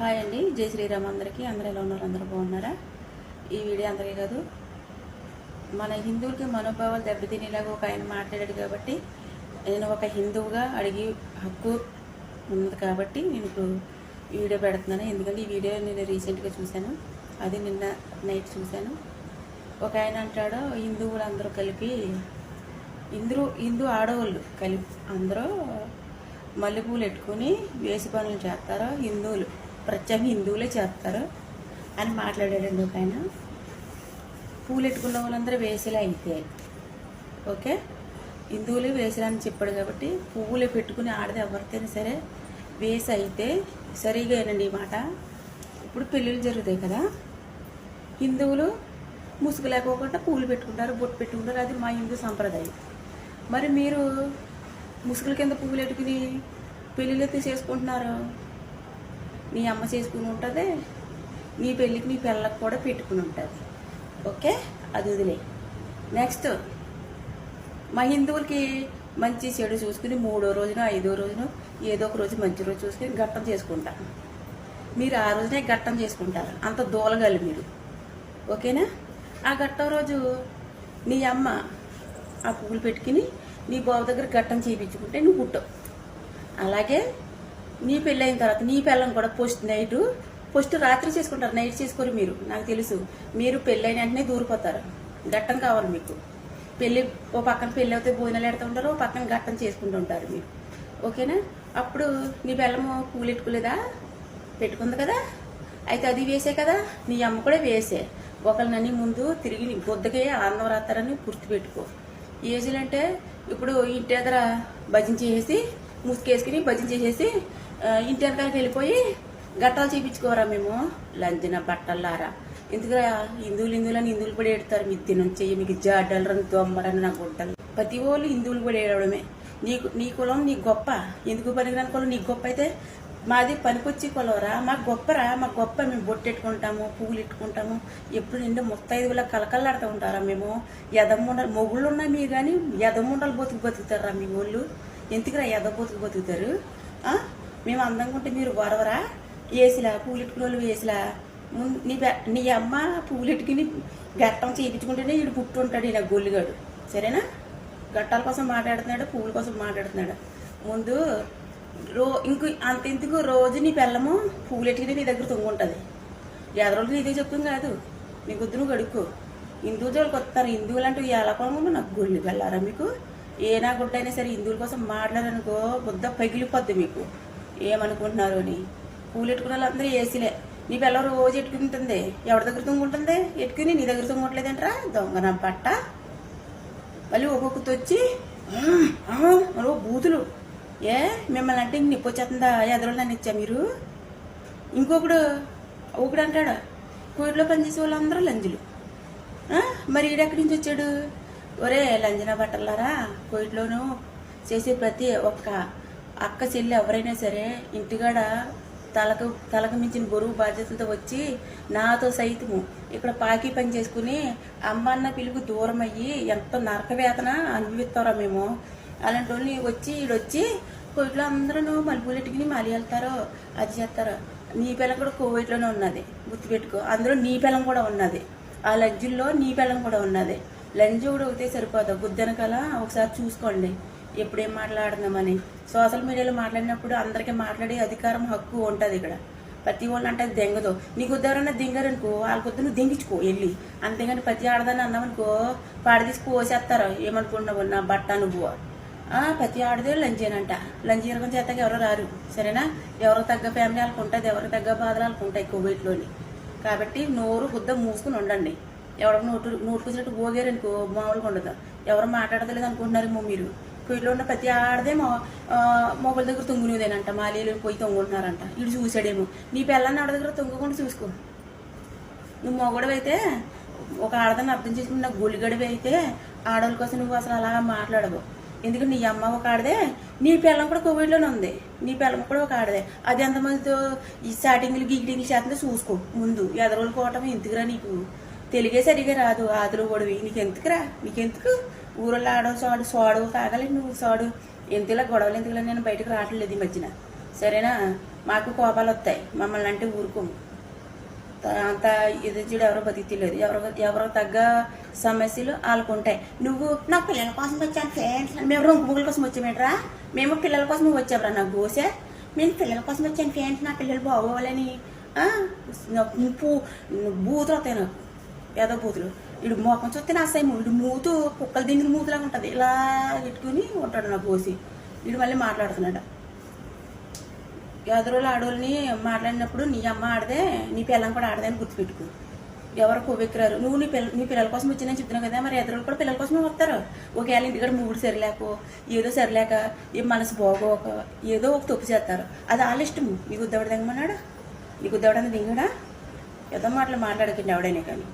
Hi అండి. జై శ్రీరామ్ అందరికీ. అందరూ ఎలా ఉన్నారు? అందరూ బాగున్నారా? ఈ వీడియో అందరికీ కాదు. మన హిందువులకి మనోభావాలు దెబ్బతినేలాగా ఒక ఆయన మాట్లాడాడు కాబట్టి నేను ఒక హిందువుగా అడిగి హక్కు ఉంది కాబట్టి నేను ఇప్పుడు ఈ వీడియో పెడుతున్నాను. ఎందుకంటే ఈ వీడియో నేను రీసెంట్గా చూశాను. అది నిన్న నైట్ చూశాను. ఒక ఆయన అంటాడు హిందువులు అందరూ కలిపి ఇందరూ హిందూ ఆడవాళ్ళు కలిపి అందరూ మల్లెపూలు పెట్టుకుని వేసి పనులు చేస్తారు హిందువులు? ప్రత్యేక హిందువులే చేస్తారు అని మాట్లాడాడండి ఒక ఆయన. పూలు పెట్టుకున్న వాళ్ళందరూ వేసేలా అయితే ఓకే? హిందువులే వేసిరా అని చెప్పాడు కాబట్టి పువ్వులు పెట్టుకుని ఆడది ఎవరితేనే సరే వేసి అయితే సరిగా ఈ మాట. ఇప్పుడు పెళ్ళిళ్ళు జరుగుతాయి కదా. హిందువులు ముసుగు లేకోకుండా పూలు పెట్టుకుంటారు బొట్టు పెట్టుకుంటారు. అది మా హిందూ సంప్రదాయం. మరి మీరు ముసుగుల కింద పువ్వులు పెట్టుకుని పెళ్ళిళ్ళు అయితే చేసుకుంటున్నారు? నీ అమ్మ చేసుకుని ఉంటుంది నీ పెళ్ళికి నీ పిల్లలకు కూడా పెట్టుకుని ఉంటుంది. ఓకే? అది వదిలే. నెక్స్ట్ మా హిందువులకి మంచి చెడు చూసుకుని మూడో రోజున ఐదో రోజున ఏదో ఒక రోజు మంచి రోజు చూసుకుని ఘట్టం చేసుకుంటారు మీరు ఆ రోజునే ఘట్టం చేసుకుంటారు. అంత దూలగాలి మీరు. ఓకేనా? ఆ ఘట్టం రోజు నీ అమ్మ ఆ పువ్వులు పెట్టుకుని నీ బాబు దగ్గర ఘట్టం చేయించుకుంటే నువ్వు పుట్టవు. అలాగే నీ పెళ్ళైన తర్వాత నీ పిల్లని కూడా పోస్ట్ నైట్ పోస్ట్ రాత్రి చేసుకుంటారు నైట్ చేసుకోరు మీరు నాకు తెలుసు. మీరు పెళ్ళైన వెంటనే దూరిపోతారు. ఘట్టం కావాలి మీకు. పెళ్ళి ఓ పక్కన పెళ్ళి అవుతే భోజనాలు పెడుతూ ఉంటారు ఓ పక్కన ఘట్టం చేసుకుంటూ ఉంటారు మీరు. ఓకేనా? అప్పుడు నీ బెల్లము పూలెట్టుకోలేదా? పెట్టుకోలేదా పెట్టుకుంది కదా? అయితే అది వేసే కదా? నీ అమ్మ కూడా వేసే. ఒకళ్ళని ముందు తిరిగి నీ బుద్ధకే ఆనందం రాస్తారని గుర్తుపెట్టుకో ఏజీలు అంటే ఇప్పుడు ఇంటి దగ్గర భజన చేసేసి ముసుకేసుకుని భజన చేసేసి ఇంటి వెనకాలకి వెళ్ళిపోయి గట్టాలు చేయించుకోరా మేము? లంజన బట్టల్లారా. ఎందుకురా హిందువులు హిందువులని హిందువులు కూడా ఏడుతారు? మీ తినొచ్చి మీకు జాడలు దొమ్మరని నా గుడ్డలు ప్రతి వాళ్ళు హిందువులు కూడా ఏడవడమే. నీకు నీ కులం నీ గొప్ప. ఎందుకు పనికిరాని కులం? నీకు గొప్ప అయితే మాది పనికొచ్చి కొలవరా మాకు గొప్పరా? మాకు గొప్ప మేము బొట్టెట్టుకుంటాము పువ్వులు ఇట్టుకుంటాము ఎప్పుడు నిండు ముత్తైదువులా కలకల్లాడుతూ ఉంటారా మేము? ఎదమ్ముండలు మొగుళ్ళు ఉన్నా మీరు కానీ ఎదమ్ముండలు బతుకు బతుకుతారా మీ వాళ్ళు ఎందుకురా ఎద బతుకు బతుకుతారు మేము అందంగా ఉంటే మీరు గొరవరా? వేసిలా పూలు వేసిలా. నీ నీ అమ్మ పూలెట్టుకుని గట్టం చేయించుకుంటేనే వీడు పుట్టుంటాడు ఈయన గొల్లిగాడు. సరేనా? గట్టాల కోసం మాట్లాడుతున్నాడు పూల కోసం మాట్లాడుతున్నాడు. ముందు రో ఇంకో అంత ఎందుకు రోజు నీ పిల్లము పూలెట్టుకుని నీ దగ్గర తొంగుంటుంది? ఎదరోళ్ళకి నీదే చెప్తుంది కాదు. నీ గుద్దు నువ్వు గడుక్కో. హిందూ జోలికి వస్తారు. హిందువులు అంటే ఎలా కొనము నాకు గుళ్ళు వెళ్ళారా మీకు? ఏ నా సరే హిందువుల కోసం మాట్లాడనుకో బుద్ధ పగిలిపోద్ది మీకు. ఏమనుకుంటున్నారు అని? పూలు ఎట్టుకున్న వాళ్ళందరూ ఏసీలే. నీ పిల్ల రోజు ఎట్టుకుంటుంది? ఎవరి దగ్గర తొంగుంటుంది? ఎట్టుకుని నీ దగ్గర తొంగట్లేదంటరా? దొంగ నా బట్ట మళ్ళీ ఒక్కొక్కటి వచ్చి మరో బూతులు. ఏ మిమ్మల్ని అంటే ఇంక నిప్పు వచ్చేస్తుందా? నన్ను ఇచ్చా మీరు? ఇంకొకడు ఒకడు అంటాడు కోయిట్లో పనిచేసే వాళ్ళందరూ లంజులు. మరి ఈడెక్కడి నుంచి వచ్చాడు? ఒరే లంజన బట్టలారా కోయిట్లోనూ చేసే ప్రతి ఒక్క అక్క చెల్లి ఎవరైనా సరే ఇంటికాడ తలకు తలకు మించిన బరువు బాధ్యతలతో వచ్చి నాతో సైతము ఇక్కడ పాకి పని చేసుకుని అమ్మ అన్న పిలుపు దూరం అయ్యి ఎంత నరక వేతన అనుభవిస్తారా మేము. అలాంటి వాళ్ళు వచ్చి ఈడొచ్చి కోవిడ్లో అందరూ మలుపులెట్టుకుని మళ్ళీ వెళ్తారో అది చేస్తారో. నీ పిల్లం కూడా కోవిడ్లోనే ఉన్నది గుర్తుపెట్టుకో. అందులో నీ పిల్లం కూడా ఉన్నది. ఆ లంజుల్లో నీ పిల్లం కూడా ఉన్నది. లంజు కూడా ఒకటే సరిపోదు. బుద్ధనకాల ఒకసారి చూసుకోండి. ఎప్పుడేం మాట్లాడుతున్నామని సోషల్ మీడియాలో మాట్లాడినప్పుడు అందరికీ మాట్లాడే అధికారం హక్కు ఉంటుంది ఇక్కడ. ప్రతి వాళ్ళు అంటే అది దెంగదు. నీకు ఉద్దరన్నా దింగారనుకో వాళ్ళ పొద్దు నువ్వు దింగించుకో వెళ్ళి. అంతేగాని ప్రతి ఆడదాన్ని అన్నామనుకో పాడదీసి పోసేస్తారు ఏమనుకుంటున్నావు? నా బట్ట నువ్వు. ప్రతి ఆడదే లంజేనంట లంజీరకం చేత ఎవరో రారు. సరేనా? ఎవరికి తగ్గ ఫ్యామిలీ వాళ్ళకి ఉంటుంది ఎవరికి తగ్గ బాధలు వాళ్ళకి ఉంటాయి కోవిడ్లోని. కాబట్టి నోరు బుద్ధ మూసుకుని ఉండండి. ఎవరికి నోటు నోటు కూర్చున్నట్టు పోగారనుకో మామూలుగా ఉండదు. ఎవరు మాట్లాడతలేదు అనుకుంటున్నారేమో మీరు. కోవిడ్లో ఉన్న ప్రతి ఆడదే మొబైల్ దగ్గర తొంగునేదేనంట మాలీలు పోయి తొంగుంటున్నారంట. ఇటు చూసాడేమో నీ పిల్లల్ని ఆడ దగ్గర తొంగకుండా చూసుకో. నువ్వు మొగడవైతే ఒక ఆడదాన్ని అర్థం చేసుకుని నాకు గొలిగడివి అయితే ఆడవాళ్ళ కోసం నువ్వు అసలు అలా మాట్లాడవు. ఎందుకంటే నీ అమ్మ ఒక ఆడదే నీ పిల్లం కూడా కోవిడ్లోనే ఉంది. నీ పిల్లం కూడా ఒక ఆడదే. అది ఎంతమందితో ఈ స్టార్టింగ్లు గీటింగ్లు చేస్తుందో చూసుకో. ముందు ఎదరోళ్ళు కోవటం ఎందుకురా నీకు? తెలుగే సరిగా రాదు. ఆదులు గొడవి నీకు ఎందుకురా నీకెందుకు? ఊరల్లో ఆడో సోడు సోడు తాగాలి నువ్వు సోడు. ఎందుకులా గొడవలు ఎందుకులా నేను బయటకు రావట్లేదు ఈ మధ్యన. సరేనా? మాకు కోపాలు వస్తాయి. మమ్మల్ని అంటే ఊరుకోము అంత ఇది చూడు ఎవరో బతికిలేదు ఎవరో ఎవరో తగ్గ సమస్యలు వాళ్ళకు ఉంటాయి నువ్వు నా పిల్లల కోసం వచ్చాను మేము రెండు ముగ్గుల కోసం వచ్చామేట్రా? మేము పిల్లల కోసం వచ్చామరా నాకు గోసే? నేను పిల్లల కోసం వచ్చాను ఫ్రెండ్స్. నా పిల్లలు బాగోవాలని ముప్పు బూతులు వస్తాయి నాకు. ఏదో బూతులు. ఇడు మోకం చూస్తే నా అసహ్యం ఇడు మూతు కుక్కలు దింగిన మూతులాగా ఉంటుంది. ఇలా పెట్టుకుని ఉంటాడు నాకు పోసి ఇడు మళ్ళీ మాట్లాడుతున్నాడు. ఎదురులు ఆడోళ్ళని మాట్లాడినప్పుడు నీ అమ్మ ఆడదే నీ పిల్లని కూడా ఆడదే అని గుర్తుపెట్టుకో. ఎవరు కొవ్వెక్కిరారు? నువ్వు నీ పిల్ల నీ పిల్లల కోసం వచ్చిందని చెప్తున్నావు కదా మరి ఎదురు కూడా పిల్లల కోసమే వస్తారు ఒకవేళ ఇంటికాడ మూడు సరిలేక ఏదో సరిలేక ఏ మనసు బాగోక ఏదో ఒక తప్పు చేస్తారు. అది వాళ్ళ ఇష్టము. నీకు ఉద్దవడ దిగమన్నాడా? నీకు ఉద్దవడానికి దిగాడా? ఏదో మాటలు మాట్లాడకండి ఎవడైనా కానీ.